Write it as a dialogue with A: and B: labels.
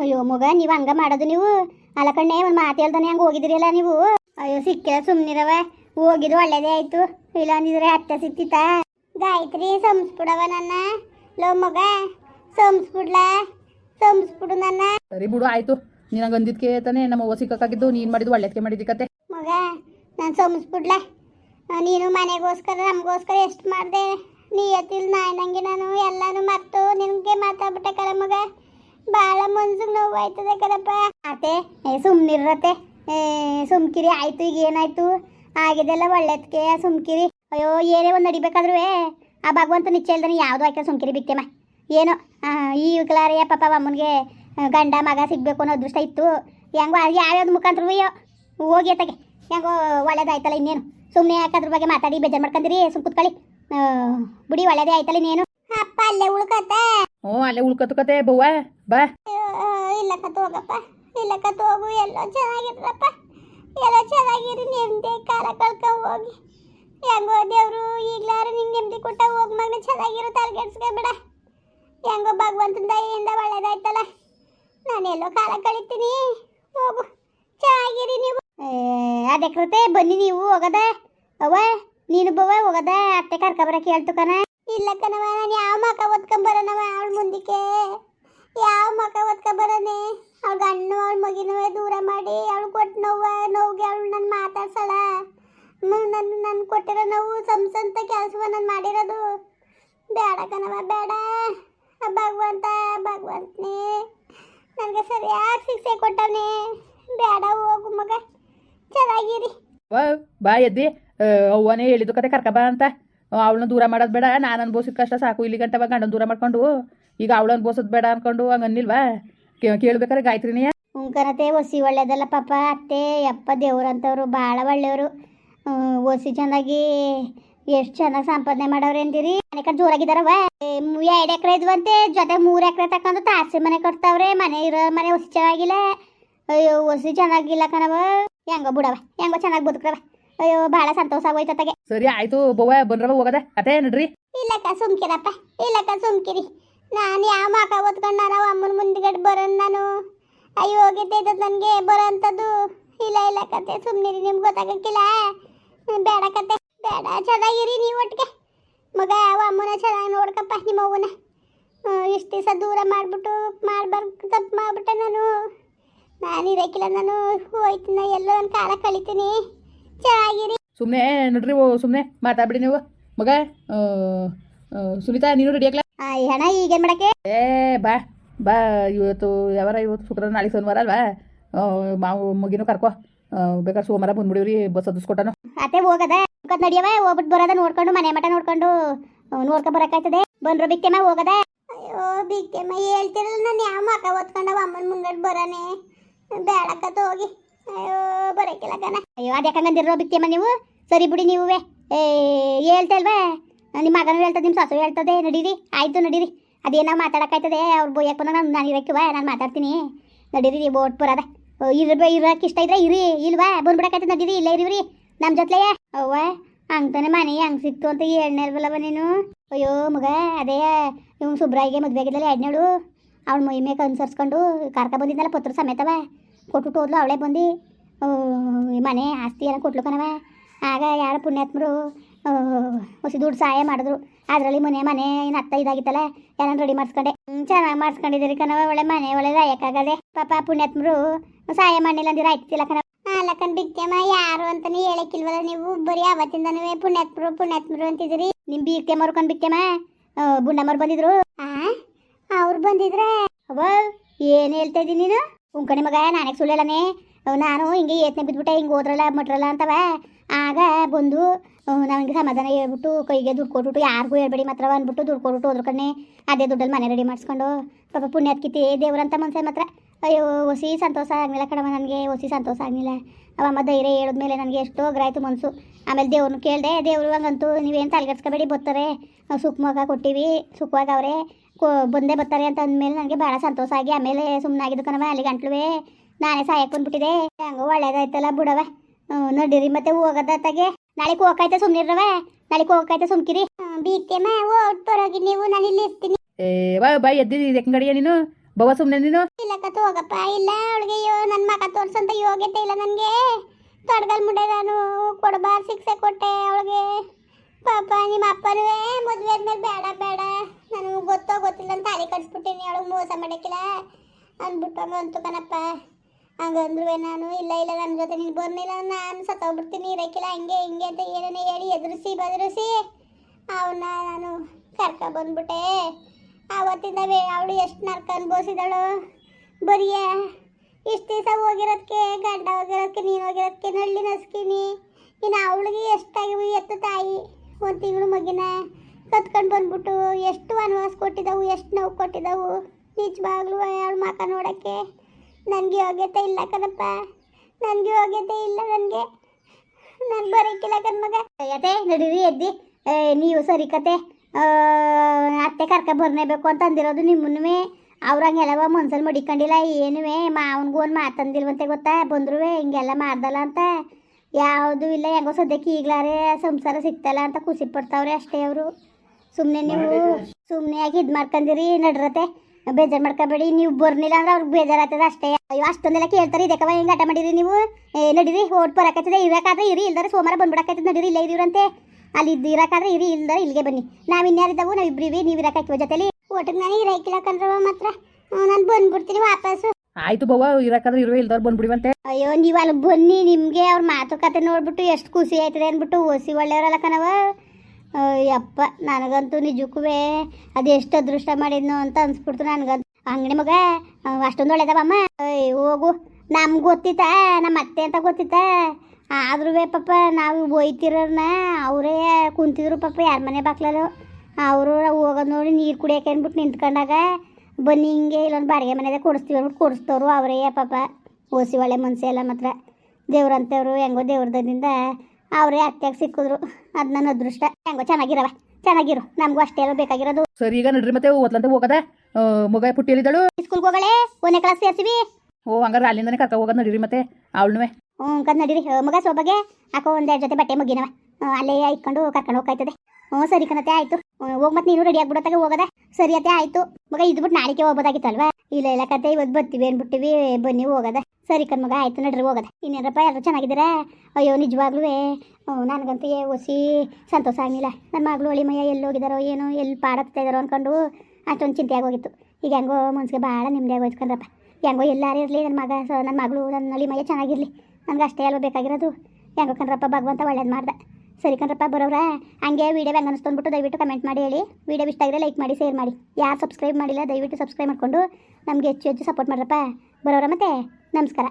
A: ಅಯ್ಯೋ ಮಗ ನೀವು ಹಂಗ ಮಾಡೋದು ನೀವು? ಅಲ್ಲ ಕಣ್ಣೆ ಒಂದು ಮಾತು ಹೇಳ್ದಾನೆ ಹಂಗೆ ಹೋಗಿದಿರಲ್ಲ ನೀವು? ಅಯ್ಯೋ ಸಿಕ್ಕಿಲ್ಲ ಸುಮ್ಮನಿರವ ಹೋಗಿದ್ರು ಒಳ್ಳೇದೇ ಆಯ್ತು. ಇಲ್ಲ ಅಂದಿದ್ರೆ ಅತ್ತೆ ಸಿಕ್ತಿತ್ತ. ಗಾಯತ್ರಿ ಸಂಸ್ಬಿಡವ ನನ್ನ. ಲೋ ಮಗ ಸಂಸ್ಬಿಡ್ಲ ಸಂಸ್ಬಿಡು ನನ್ನ.
B: ಸರಿ ಬಿಡು ಆಯ್ತು. ನಿನಗೆ ಅಂದಿದ್ಕೆ ತಾನೇ ನಮ್ಮ ಅವ್ವ ಸಿಕ್ಕಾಗಿದ್ದು ನೀನು ಮಾಡಿದ್ದು ಮಾಡಿದ್ದಿ ಕತೆ.
A: ಮಗ ನಾನು ಸಂಸ್ಬಿಡ್ಲ ನೀನು ಮನೆಗೋಸ್ಕರ ನಮಗೋಸ್ಕರ ಎಷ್ಟು ಮಾಡಿದೆ? ನೀ ಎತ್ತಿಲ್ ನಾಯ್ನಂಗೆ ನಾನು ಎಲ್ಲಾನು ಮರ್ತು ನಿನಗೆ ಮಾತಾಡ್ಬಿಟ್ಟೆ ಕಲ ಮಗ. ಭಾಳ ಮನ್ಸಿಗೆ ನೋವು ಆಯ್ತದೆ ಕಣಪ್ಪ. ಅತ್ತೆ, ಏ ಸುಮ್ಕಿರಿ, ಆಯ್ತು, ಈಗ ಏನಾಯ್ತು? ಆಗಿದೆಲ್ಲ ಒಳ್ಳೆದಕ್ಕೆ ಸುಮ್ಕಿರಿ. ಅಯ್ಯೋ, ಏನೇ ಒಂದು ನಡಿಬೇಕಾದ್ರೂ ಆ ಭಗವಂತ ನಿಚ್ಚ ಇಲ್ದಾನೆ ಯಾವುದು ಆಯ್ಕೆ ಸುಮ್ಕಿರಿ ಬಿಕ್ಕೆಮ್ಮ ಏನೋ ಈ ವಿಕಲಾರಿಯ ಪಾಪ ಅಮ್ಮನಿಗೆ ಗಂಡ, ಮಗ ಸಿಗ್ಬೇಕು ಅನ್ನೋ ಅದೃಷ್ಟ ಇತ್ತು. ಹೆಂಗೋ, ಅದು ಯಾವ್ಯಾವ್ದು ಮುಖಾಂತರ ಹೋಗಿ ಅತ್ತಗೆ. ಹೆಂಗೋ, ಒಳ್ಳೇದಾಯ್ತಲ್ಲ ಇನ್ನೇನು? ಸುಮ್ಮನೆ ಯಾಕೆ ಅದ್ರ ಬಗ್ಗೆ ಮಾತಾಡಿ, ಬೇಜಾರು ಮಾಡ್ಕೊಂಡಿರಿ ಸುಮ್ ಕುತ್ಕೊಳ್ಳಿ. ಬಿಡಿ, ಒಳ್ಳೇದೇ ಆಯ್ತಲ್ಲ ಇನ್ನೇನು? ಅಪ್ಪ, ಅಲ್ಲೇ ಉಳ್ಕತ್ತೆ.
B: ಹ್ಞೂ, ಅಲ್ಲೇ ಉಳ್ಕತ್ತು ಕತೆ, ಬವ್ವ, ಬಾ.
A: ಇಲ್ಲ ಕತ್ತು ಹೋಗಪ್ಪ, ಇಲ್ಲ ಕತ್ತು ಹೋಗು, ಎಲ್ಲೋ ಚೆನ್ನಾಗಿರಪ್ಪ ಎಲ್ಲ ಚೆನ್ನಾಗಿರಿ, ನೆಮ್ಮದಿ, ಕಾಲ ಕಳ್ಕ ಹೋಗಿ. ಹೆಂಗೋ ದೇವ್ರು, ಈಗಲಾರು ನಿಂಗೆ ನೆಮ್ಮದಿ ಕೊಟ್ಟ ಹೋಗ್ ಮಗನ ಚೆನ್ನಾಗಿರೋ ತಲೆಗೆಡ್ಸ್ಕೊಬೇಡ ಹೆಂಗೋ ಭಗವಂತನ ದಯೆಯಿಂದ ಒಳ್ಳೇದಾಯ್ತಲ್ಲ. ನಾನು ಎಲ್ಲೋ ಕಾಲ ಕಳಿತೀನಿ, ಹೋಗು. ಚೆನ್ನಾಗಿರಿ ನೀವು. ಅದೇ ಕೃತೆ ಬನ್ನಿ ನೀವು ಹೋಗದ. ಅವ್ವ ನೀನು ಬವ್ವ, ಹೋಗದ. ಅತ್ತೆ ಕರ್ಕೊಬರಕ್ಕೆ ಹೇಳ್ತು ಕಣ. ಇಲ್ಲ ಕಣವ ನಾನು ಯಾವ ಮಕ ಓದ್ಕೊಂಬರೋಣವ ಅವಳ ಮುಂದಕ್ಕೆ? ಯಾವ ಮಕ ಓದ್ಕೊಂಬರನೆ ಅವಳ ಗಂಡು ಅವಳ ಮಗಿನವ ದೂರ ಮಾಡಿ ಅವಳು ಕೊಟ್ಟು ನೋವ ನೋವಿಗೆ ಅವಳು ನನ್ನ ಮಾತಾಡ್ಸಲ್ಲ. ನನ್ನ ನನ್ನ ಕೊಟ್ಟಿರೋ ನೋವು ಸಂಸಂತ ಕೆಲಸವ ನಾನು ಮಾಡಿರೋದು. ಬೇಡ ಕಣವ ಬೇಡ. ಭಗವಂತ, ಭಗವಂತನೇ. ನನಗೆ ಸರಿಯಾಗಿ ಶಿಕ್ಷೆ ಕೊಟ್ಟವನೆ. ಬೇಡ ಹೋಗು ಮಗ. ಚೆನ್ನಾಗಿರಿ.
B: ಬಾ ಎದ್ದಿ. ಅವ್ವನೇ ಹೇಳಿದ್ದು ಕತೆ ಕರ್ಕ ಬಾ ಅಂತ. ಅವಳನ್ನ ದೂರ ಮಾಡೋದು ಬೇಡ, ನಾನು ಅನ್ಬೋಸಿದ ಕಷ್ಟ ಸಾಕು ಇಲ್ಲಿ ಗಂಟೆ ಗಂಡನ ದೂರ ಮಾಡ್ಕೊಂಡು, ಈಗ ಅವಳು ಅನ್ಬೋಸೋದು ಬೇಡ ಅನ್ಕೊಂಡು ಹಂಗೆ ಅನ್ನಿಲ್ವಾ ಕೇಳ್ಬೇಕಾರೆ ಗಾಯತ್ರಿನಿಯ
A: ಹುಂಕರತೆ ಒಸಿ ಒಳ್ಳೇದಲ್ಲ ಪಾಪ, ಅತ್ತೆ ಯಪ್ಪ ದೇವ್ರಂಥವ್ರು ಭಾಳ ಒಳ್ಳೆಯವರು. ಒಸಿ ಚೆನ್ನಾಗಿ ಎಷ್ಟು ಚೆನ್ನಾಗಿ ಸಂಪಾದನೆ ಮಾಡವ್ರೆ ಅಂತೀರಿ ಮನೆ ಕಡೆ ಜೋರಾಗಿದಾರವ ಎರಡು ಎಕರೆ ಇದ್ವಂತೆ, ಜೊತೆ ಮೂರು ಎಕರೆ ತಕೊಂಡು ತಾಸಿ ಮನೆ ಕಟ್ತಾವ್ರೆ ಮನೆ ಇರೋ ಮನೆ ಒಸಿ ಚೆನ್ನಾಗಿಲ್ಲ. ಅಯ್ಯೋ, ಒಸಿ ಚೆನ್ನಾಗಿಲ್ಲ ಕಣವ ಹೆಂಗೋ ಬಿಡವ ಹೆಂಗೋ ಚೆನ್ನಾಗಿ ಬದುಕ್ರವ ಅಯ್ಯೋ ಭಾಳ ಸಂತೋಷ ಆಗೋಯ್ತಗೆ
B: ಸರಿ ಆಯ್ತು, ಬವ್ವ, ಬಂದ್ರವ, ಹೋಗದ? ಅದೇ ನಡ್ರಿ.
A: ಇಲ್ಲಕ್ಕ, ಸುಮ್ಕಿರಪ್ಪ. ಇಲ್ಲಕ್ಕ, ಸುಮ್ಕಿರಿ. ನಾನು ಯಾವ ಮಾಕ ಓದ್ಕೊಂಡು ನಾವು ಅಮ್ಮನ ಮುಂದ್ಗಡೆ ಬರೋನ್ ನಾನು? ಅಯ್ಯೋ ಹೋಗಿದ್ದೆ ನನಗೆ ಬರೋಂಥದ್ದು ಇಲ್ಲ ಇಲ್ಲ, ಕತೆ ಸುಮ್ಮನಿರಿ ನಿಮ್ಗೆ ಗೊತ್ತಾಗಕ್ಕಿಲ್ಲ. ಬೇಡ, ಕತೆ, ಬೇಡ. ಚೆನ್ನಾಗಿರಿ ನೀವು ಒಟ್ಟಿಗೆ ಮಗ ಯಾವ ಅಮ್ಮನ ಚೆನ್ನಾಗಿ ನೋಡ್ಕಪ್ಪ, ನಿಮ್ಮ ಅವ್ವನ. ಇಷ್ಟು ದಿವಸ ದೂರ ಮಾಡಿಬಿಟ್ಟು ಮಾಡ್ಬಾರ್ದು ತಪ್ಪು ಮಾಡಿಬಿಟ್ಟೆ ನಾನು. ನಾನು ಇರೋಕ್ಕಿಲ್ಲ ನಾನು. ಹೋಯ್ತೀನಿ ಎಲ್ಲೋ ನನ್ನ ಕಾಲ ಕಳಿತೀನಿ. ಚೆನ್ನಾಗಿರಿ
B: ಸುಮ್ಮನೆ ನೋಡ್ರಿ ಸುಮ್ಮನೆ ಮಾತಾಡ್ಬಿಡಿ ನೀವು. ಮಗ ಸುನೀತಾ ನೀನು ರೆಡಿ ಆಗ್ಲಾ?
A: ಆ, ಈಗ ಏನು ಮಾಡಕ್ಕೆ?
B: ಏ ಬಾ ಬಾ ಇವತ್ತು ಯಾವಾರ ಇವತ್ತು ಶುಕ್ರವಾರ ನಾಳೆ ಸೋಮವಾರ ಅಲ್ವಾ? ಮಾವು ಮಗಿನೂ ಕರ್ಕೋ. ಬೇಕಾದ್ರೆ ಸೋಮವಾರ ಬಂದ್ಬಿಡಿವ್ರಿ ಬಸ್ ಹತ್ತಿಸ್ಕೊಟ್ಟನು.
A: ಅತ್ತೆ ಹೋಗದ? ನಡಿಯವ? ಹೋಗ್ಬಿಟ್ಟು ಬರೋದ ನೋಡ್ಕೊಂಡು ಮನೆ ಮಠ ನೋಡ್ಕೊಂಡು ನೋಡ್ಕೊ ಬರಕಾಯ್ತದೆ ಬಂದ್ರು ಬಿಕ್ಕೆಮ್ಮ ಹೋಗದ? ಅಯ್ಯೋ ಬಿಕ್ಕೆಮ್ಮ ಹೇಳ್ತಿರಲ್ಲ ನಾನು ಯಾವ ಮಕ ಓದ್ಕೊಂಡವ ಅಮ್ಮನ ಮುಂಗಡ್ ಬರನೆ. ಬೇಡಕತ್ತ ಹೋಗಿ. ಅಯ್ಯೋ ಬರಕಿಲ್ಲ ಕಣ ಅಯ್ಯೋ ಅದ್ಯಾಕಂಗಂದಿರೋ ಬಿಕ್ತಿಯಮ್ಮ ನೀವು? ಸರಿ ಬಿಡಿ ನೀವೇ. ಏ ಹೇಳ್ತಲ್ವಾ ನಿಮ್ಮ ಮಗನೂ ಹೇಳ್ತದೆ, ನಿಮ್ಮ ಸಾಸು ಹೇಳ್ತದೆ, ನಡೀರಿ. ಆಯ್ತು, ನಡೀರಿ. ಅದೇನೋ ಮಾತಾಡೋಕ್ಕಾಯ್ತದೆ? ಅವ್ರು ಬೋಯಕ್ಕೆ ಬಂದಾಗ ನಾನು ನಾನು ಇರಕ್ಕಿವ ನಾನು ಮಾತಾಡ್ತೀನಿ. ನಡೀರಿ, ನೀವು ಓಟ್ ಬರದ. ಇರ ಇರಕ್ಕೆ ಇಷ್ಟ ಇದ್ರೆ ಇರಿ. ಇಲ್ವಾ? ಬಂದ್ಬಿಡಕ್ಕಾಯ್ತದೆ, ನಡೀರಿ. ಇಲ್ಲೇ ಇರಿವ್ರಿ ನಮ್ಮ ಜೊತೆಲೆಯ ಅವ್ವ ಹಂಗ್ತಾನೆ ಮನೆ ಹಂಗೆ ಸಿಕ್ತು ಅಂತ ಹೇಳ್ನೇಲ್ವಲ್ಲವ ನೀನು? ಅಯ್ಯೋ, ಮಗ, ಅದೇ, ಇವ್ನು ಸುಬ್ರಾಯಿಗೆ ಮದುವೆ ಆಗಿದ್ದಲ್ಲ ಎರಡನೇಳು. ಅವಳ ಮೈ ಅನುಸರಿಸ್ಕೊಂಡು ಅನ್ಸರ್ಸ್ಕೊಂಡು ಕಾರ್ಕ ಬಂದಿದ್ದಲ್ಲ, ಪತ್ರ ಸಮೇತವ ಕೊಟ್ಬಿಟ್ಟು ಹೋದ್ಲು. ಅವಳೇ ಬಂದು ಮನೆ ಆಸ್ತಿ ಎಲ್ಲ ಕೊಟ್ಲು ಕಣವ ಆಗ ಯಾರ ಪುಣ್ಯಾತ್ಮರು ಹೊಸ ದುಡ್ಡು ಸಹಾಯ ಮಾಡಿದ್ರು. ಅದರಲ್ಲಿ ಮನೆ ಮನೆ ಏನು ಅತ್ತ ಇದಾಗಿತ್ತಲ್ಲ ಎಲ್ಲ ರೆಡಿ ಮಾಡಿಸ್ಕೊಂಡೆ. ಚೆನ್ನಾಗಿ ಮಾಡಿಸ್ಕೊಂಡಿದ್ದೀರಿ ಕಣವ ಒಳ್ಳೆ ಮನೆ ಒಳ್ಳೆ ಲಾಯಕ್ಕಾಗದೆ ಪಾಪ ಪುಣ್ಯಾತ್ಮರು ಸಹಾಯ ಮಾಡಿಲ್ಲ ಅಂದಿರ ಆಯ್ತಿಲ್ಲ ಕಣವ ಅಲ್ಲಕ್ಕನ್ ಬಿಕ್ಕಮ್ಮ ಯಾರು ಅಂತಾನೆ ಹೇಳಕ್ಕಿಲ್ವಲ್ಲ ನೀವು ಬರೀ ಅವತ್ತಿಂದನೂ ಪುಣ್ಯಾತ್ಮರು ಪುಣ್ಯಾತ್ಮರು ಅಂತಿದ್ದೀರಿ. ನಿಮ್ ಬಿಕ್ಕಮ್ಮ ಕಣ್ ಬಿಕ್ಕಮ್ಮ ಬುಂಡಮ್ಮರು ಬಂದಿದ್ರು. ಆ ಅವ್ರು ಬಂದಿದ್ರೆ? ಅವ ಏನು ಹೇಳ್ತಾ ಇದ್ದೀನಿ ನೀನು? ಉಂಕಣಿ ಮಗ ನಾನೇ ಸುಳ್ಳಲ್ಲನೇ ನಾನು ಹಿಂಗೆ ಏತ್ನೆ ಬಿದ್ಬಿಟ್ಟೆ ಹಿಂಗೆ ಹೋದ್ರಲ್ಲ ಮಟ್ರಲ್ಲ ಅಂತವ ಆಗ ಬಂದು ನಾವು ಹಿಂಗೆ ಸಮಾಧಾನ ಹೇಳ್ಬಿಟ್ಟು ಕೈಗೆ ದುಡ್ಡು ಕೊಟ್ಬಿಟ್ಟು ಯಾರಿಗೂ ಹೇಳ್ಬೇಡಿ ಮಾತ್ರ ಅಂದ್ಬಿಟ್ಟು ದುಡ್ಡು ಕೊಟ್ಬಿಟ್ಟು ಹೋದ್ರ ಕಣ್ಣೆ ಅದೇ ದುಡ್ಡಲ್ಲಿ ಮನೆ ರೆಡಿ ಮಾಡಿಸ್ಕೊಂಡು ಪಾಪ ಪುಣ್ಯಾತ್ಕಿತಿ ದೇವ್ರಂತ ಮನ್ಸೆ ಮಾತ್ರ ಅಯ್ಯೋ ಹೊಸಿ ಸಂತೋಷ ಆಗಲಿಲ್ಲ ಕಣವ ನನಗೆ ಹೊಸಿ ಸಂತೋಷ ಆಗಲಿಲ್ಲ ಅವಮ್ಮ ಧೈರ್ಯ ಹೇಳಿದ್ಮೇಲೆ ನನಗೆ ಎಷ್ಟೋ ಗ್ರಾಯ್ತು ಮನಸ್ಸು ಆಮೇಲೆ ದೇವ್ರನ್ನ ಕೇಳಿದೆ ದೇವ್ರು ಹಂಗಂತೂ ನೀವೇನು ತಲೆಗೆಡ್ಸ್ಕೊಬೇಡಿ ಬರ್ತಾರೆ ಸುಖಮೊಗ ಕೊಟ್ಟಿವಿ ಸುಖವಾಗಿ ಅವರೇ ಕೊ ಬಂದೇ ಬರ್ತಾರೆ ಅಂತ ಅಂದಮೇಲೆ ನನಗೆ ಭಾಳ ಸಂತೋಷ ಆಗಿ ಆಮೇಲೆ ಸುಮ್ಮನಾಗಿದ್ದು ಕಣವ ಅಲ್ಲಿ ಗಂಟ್ಲುವೆ ನಾನೇ ಸಹಾಯಕ್ಕೆ ಬಂದ್ಬಿಟ್ಟಿದೆ. ಹಂಗೋ ಒಳ್ಳೇದಾಯ್ತಲ್ಲ ಬಿಡವೆ ನಡೀರಿ ಮತ್ತೆ ಹೋಗೋದತ್ತಾಗೆ ನಾಳೆ ಹೋಗೈತೆ ಸುಮ್ಮನಿರವೆ ನಾಳೆ ಹೋಗೈತೆ ಸುಮ್ಕಿರಿ. ಬೀಗ್ತೇಮ ಓಟ್ ಬರೋಗಿ ನೀವು ನಾನು ಇಲ್ಲಿ ಇರ್ತೀನಿ.
B: ಏ ಬಾ ಬಾ ಎದ್ದಿ ಗಡಿಯ ನೀನು? ಬವ ಸುಮ್ಮನೆ ನೀನು?
A: ಇಲ್ಲ ಕತ್ತು ಹೋಗಪ್ಪ. ಇಲ್ಲ ಅವಳಿಗೆ ಅಯ್ಯೋ ನನ್ನ ಮಗ ತೋರ್ಸಂತ ಯೋಗ್ಯತೆ ಇಲ್ಲ ನನಗೆ. ತೊಡಗಲ್ ಮುಂಡೆ ನಾನು ಕೊಡಬಾರ್ ಶಿಕ್ಷೆ ಕೊಟ್ಟೆ ಅವಳಿಗೆ. ಪಾಪ, ನಿಮ್ಮ ಅಪ್ಪನೂ ಮದುವೆ ಆದ್ಮೇಲೆ ಬೇಡ ಬೇಡ. ನನಗೆ ಗೊತ್ತೋ ಗೊತ್ತಿಲ್ಲ ಅಂತ ತಾಳಿ ಕಟ್ಸ್ಬಿಟ್ಟಿನಿ ಅವಳಿಗೆ ಮೋಸ ಮಾಡಕ್ಕಿಲ್ಲ ಅಂದ್ಬಿಟ್ಟು ಹಂಗಂತು ಕಣಪ್ಪ. ಹಂಗಂದ್ರುವೆ ನಾನು? ಇಲ್ಲ ಇಲ್ಲ ನನ್ನ ಜೊತೆ ನೀನು ನಾನು ಸತ್ತೋಗ್ಬಿಡ್ತೀನಿ, ಇರಕ್ಕಿಲ್ಲ, ಹಂಗೆ, ಹಿಂಗೆ ಅಂತ ಏನೇನೇ ಹೇಳಿ ಎದುರಿಸಿ ಬದುರಿಸಿ ಅವನ್ನ ನಾನು ಕರ್ಕ ಬಂದ್ಬಿಟ್ಟೆ. ಆವತ್ತಿಂದ ಅವಳು ಎಷ್ಟು ನರ್ಕ ಅನ್ಭವಿಸಿದಳು ಬರಿಯ ಇಷ್ಟು ದಿವಸ ಹೋಗಿರೋದಕ್ಕೆ ಗಂಡ ಹೋಗಿರೋದಕ್ಕೆ ನೀನು ಹೋಗಿರೋದಕ್ಕೆ ನಳ್ಳಿ ನಸ್ಕಿನಿ. ಇನ್ನು ಅವಳಿಗೆ ಎಷ್ಟಾಗಿ ಎತ್ತು ತಾಯಿ? ಒಂದು ತಿಂಗಳು ಮಗಿನ ಕತ್ಕೊಂಡು ಬಂದ್ಬಿಟ್ಟು ಎಷ್ಟು ವನವಾಸ ಕೊಟ್ಟಿದ್ದವು ಎಷ್ಟು ನೋವು ಕೊಟ್ಟಿದ್ದವು ನಿಜವಾಗ್ಲೂ ಅವಳ ಮಾಕ ನೋಡೋಕ್ಕೆ? ನನಗೆ ಯೋಗ್ಯತೆ ಇಲ್ಲ ಕಣಪ್ಪ. ನನಗೆ ಯೋಗ್ಯತೆ ಇಲ್ಲ ನನಗೆ. ನಾನು ಬರೋಕ್ಕಿಲ್ಲ ಕಣ್ಮಗ ಅದೇ ನಡೀರಿ, ಎದ್ದಿ. ನೀವು ಸರಿ ಕತೆ. ಅತ್ತೆ ಕರ್ಕ ಬರ್ನೇಬೇಕು ಅಂತ ಅಂದಿರೋದು ನಿಮ್ಮನ್ನೇ ಅವ್ರಂಗೆಲ್ಲವ ಮನ್ಸಲ್ಲಿ ಮಡಿಕೊಂಡಿಲ್ಲ, ಏನುವೆ ಮಾವನ್ಗೂ ಒಂದು ಮಾತಂದಿಲ್ವಂತೆ ಗೊತ್ತಾ? ಬಂದ್ರು ಹಿಂಗೆಲ್ಲ ಮಾಡ್ದಲ್ಲ ಅಂತ. ಯಾವುದು ಇಲ್ಲ ಹೆಂಗೋ ಸದ್ಯಕ್ಕೆ ಈಗಲಾರೆ ಸಂಸಾರ ಸಿಗ್ತಲ್ಲ ಅಂತ ಖುಷಿ ಪಡ್ತಾವ್ರೆ ಅಷ್ಟೇ ಅವರು. ಸುಮ್ಮನೆ ನೀವು ಸುಮ್ಮನೆ ಆಗಿ ಇದು ಮಾಡ್ಕೊಂಡಿರಿ ನಡ್ರತೆ ಬೇಜಾರು ಮಾಡ್ಕೋಬೇಡಿ ನೀವು ಬರ್ನಿಲ್ಲ ಅಂದ್ರೆ ಅವ್ರಿಗೆ ಬೇಜಾರಾಗ್ತದೆ ಅಷ್ಟೇ. ಅಯ್ಯೋ ಅಷ್ಟೊಂದೆಲ್ಲ ಕೇಳ್ತಾರೆ ಇದಕ್ಕವ ಹೆಂಗೆ ಆಟ ಮಾಡಿರಿ ನೀವು? ಏ ನಡೀರಿ ಓಟ್ ಬರಕತ್ತದೆ ಇರಕಾದ್ರೆ ಇರಿ ಇಲ್ದಾರೆ ಸೋಮವಾರ ಬಂದ್ಬಿಡಕತ್ತದ ನಡೀರಿ ಇಲ್ಲ ಇರಿವ್ರಂತೆ ಅಲ್ಲಿ ಇದ್ದು ಇರಕಾದ್ರೆ ಇರಿ ಇಲ್ದಾರೆ ಇಲ್ಲಿಗೆ ಬನ್ನಿ. ನಾವು ಇನ್ಯಾರಿದ್ದಾವು ನಾವು ಇಬ್ರಿವಿ ನೀವು ಇರಕ್ಕಾಕಿವ ಜೊತೆಲಿ. ಓಟಿಗೆ ನಾನು ಇರಕ್ಕಿಲ್ಲ ಕಂಡ್ರವ ಮಾತ್ರ. ನಾನು ಬಂದ್ಬಿಡ್ತೀನಿ ವಾಪಸ್ಸು.
B: ಆಯ್ತು ಬವ್ವ, ಇರಕಾದ್ರೆ ಇರುವೆ ಇಲ್ದವ್ರು ಬಂದ್ಬಿಡಿವಂತೆ.
A: ಅಯ್ಯೋ, ನೀವು ಬನ್ನಿ, ನಿಮಗೆ ಅವ್ರ ಮಾತುಕತೆ ನೋಡ್ಬಿಟ್ಟು ಎಷ್ಟು ಖುಷಿ ಆಯ್ತದೆ ಅಂದ್ಬಿಟ್ಟು ಓಸಿ ಒಳ್ಳೆಯವರಲ್ಲ ಕಣವ ಯಪ್ಪ ನನಗಂತೂ ನಿಜಕ್ಕೂ ಅದೆಷ್ಟು ಅದೃಷ್ಟ ಮಾಡಿದ್ನು ಅಂತ ಅನ್ಸ್ಬಿಡ್ತು ನನಗಂತೂ. ಅಂಗಡಿ ಮಗ ಅಷ್ಟೊಂದು ಒಳ್ಳೇದವಮ್ಮ? ಹೋಗು. ನಮ್ಗೆ ಗೊತ್ತಿತ್ತ ನಮ್ಮ ಅತ್ತೆ ಅಂತ ಗೊತ್ತಿತ್ತ? ಆದ್ರೂ ಪಾಪ, ನಾವು ಒಯ್ತಿರೋರ್ನ ಅವರೇ ಕುಂತಿದ್ರು ಪಾಪ, ಯಾರ ಮನೆ ಬಾಕ್ಲರು ಅವರು ಹೋಗೋದು ನೋಡಿ ನೀರು ಕುಡಿಯೋಕೆ ಅಂದ್ಬಿಟ್ಟು ನಿಂತ್ಕೊಂಡಾಗ ಬನ್ನಿ ಹಿಂಗೆ ಇಲ್ಲೊಂದು ಬಾಡಿಗೆ ಮನೆದೇ ಕೊಡಿಸ್ತೀವಿ ಅಂದ್ಬಿಟ್ಟು ಕೊಡಿಸ್ತವ್ರು ಅವರೇ ಪಾಪ ಓಸಿ ಒಳ್ಳೆ ಮನಸ್ಸೆ ಎಲ್ಲ ಮಾತ್ರ. ದೇವ್ರಂತವ್ರು ಹೆಂಗೋ ದೇವ್ರದಿಂದ ಅವರೇ ಅತ್ತೆಗೆ ಸಿಕ್ಕಿದ್ರು. ಅದು ನನ್ನ ಅದೃಷ್ಟ. ಹೆಂಗೋ ಚೆನ್ನಾಗಿರವ ಚೆನ್ನಾಗಿರು. ನಮಗೂ ಅಷ್ಟೇ ಎಲ್ಲ ಬೇಕಾಗಿರೋದು.
B: ಸರಿ ಈಗ ನಡ್ರಿ ಮತ್ತೆ ಓದ್ಲಂತ ಹೋಗದ? ಮಗ ಪುಟ್ಟಿಯಲ್ಲಿದ್ದಳು?
A: ಸ್ಕೂಲ್ಗೆ ಹೋಗಳೆ ಒಂದನೇ ಕ್ಲಾಸ್ ಸೇರ್ಸಿವಿ.
B: ಓ ಹಂಗಾರೆ ಅಲ್ಲಿಂದನೇ ಕರ್ಕ ಹೋಗೋದು ನಡೀರಿ ಮತ್ತೆ ಅವಳನ್ನೇ
A: ಹ್ಞೂ ಕದ್ ನಡೀರಿ. ಮಗ ಸೋಬಗೆ ಹಾಕೋ ಒಂದೆರಡು ಜೊತೆ ಬಟ್ಟೆ ಮುಗಿನವ ಅಲ್ಲೇ ಇಟ್ಕೊಂಡು ಕರ್ಕೊಂಡು ಹೋಗ್ತಾಯ್ತದೆ ಹ್ಞೂ ಸರಿ ಕಣತೆ ಆಯ್ತು. ಹೋಗಿ ಮತ್ತೆ ನೀನು ರೆಡಿ ಆಗ್ಬಿಡತ್ತಾಗ ಹೋಗದ? ಸರಿ ಅತ್ತೆ, ಆಯ್ತು. ಮಗ ಇದ್ಬಿಟ್ಟು ನಾಳೆಗೆ ಹೋಗ್ಬೋದಾಗಿತ್ತಲ್ವಾ? ಇಲ್ಲ ಇಲ್ಲ ಕತೆ ಇವತ್ತು ಬರ್ತೀವಿ ಅನ್ಬಿಟ್ಟಿವಿ. ಬನ್ನಿ ಹೋಗದ. ಸರಿ ಕಣ್ ಮಗ, ಆಯ್ತು, ನಡ್ರಿ, ಹೋಗದ. ಇನ್ನೇನಪ್ಪ ಎಲ್ಲರೂ ಚೆನ್ನಾಗಿದ್ದೀರಾ? ಅಯ್ಯೋ ನಿಜವಾಗ್ಲೂ ನನಗಂತೂ ಏ ಒಸಿ ಸಂತೋಷ ಆಗಲಿಲ್ಲ. ನನ್ನ ಮಗಳು ಅಳಿಮಯ್ಯ ಎಲ್ಲಿ ಹೋಗಿದಾರೋ, ಏನೋ, ಎಲ್ಲಿ ಪಾಡತ್ತಾ ಇದಾರೋ ಅಂದ್ಕೊಂಡು ಅಷ್ಟೊಂದು ಚಿಂತೆ ಆಗೋಗಿತ್ತು. ಈಗ ಹೆಂಗೋ ಮನ್ಸಿಗೆ ಭಾಳ ನೆಮ್ಮದಿ ಆಗೋಯ್ತು ಕಣ್ರಪ್ಪ. ಹೆಂಗೋ ಎಲ್ಲಾರು ಇರಲಿ ನನ್ನ ಮಗ, ಸ- ನನ್ನ ಮಗಳು ನನ್ನ ಅಳಿಮಯ್ಯ ಚೆನ್ನಾಗಿರಲಿ. ನನಗೆ ಅಷ್ಟೇ ಅಲ್ವ ಬೇಕಾಗಿರೋದು? ಹೆಂಗೋ ಕಣ್ರಪ್ಪ, ಭಗವಂತ ಒಳ್ಳೇದು ಮಾಡ್ದೆ. ಸರಿ ಕಣ್ರಪ್ಪ ಬರೋರ ಹಂಗೆ ವೀಡಿಯೋ ಹೆಂಗೆ ಅನಿಸ್ತಂದ್ಬಿಟ್ಟು ದಯವಿಟ್ಟು ಕಮೆಂಟ್ ಮಾಡಿ ಹೇಳಿ. ವೀಡಿಯೋ ಇಷ್ಟ ಆಗಿದ್ರೆ ಲೈಕ್ ಮಾಡಿ ಶೇರ್ ಮಾಡಿ. ಯಾರು ಸಬ್ಸ್ಕ್ರೈಬ್ ಮಾಡಿಲ್ಲ, ದಯವಿಟ್ಟು ಸಬ್ಸ್ಕ್ರೈಬ್ ಮಾಡಿಕೊಂಡು ನಮಗೆ ಹೆಚ್ಚು ಹೆಚ್ಚು ಸಪೋರ್ಟ್ ಮಾಡ್ರಪ್ಪ. ಬರೋರ ಮತ್ತೆ? ನಮಸ್ಕಾರ.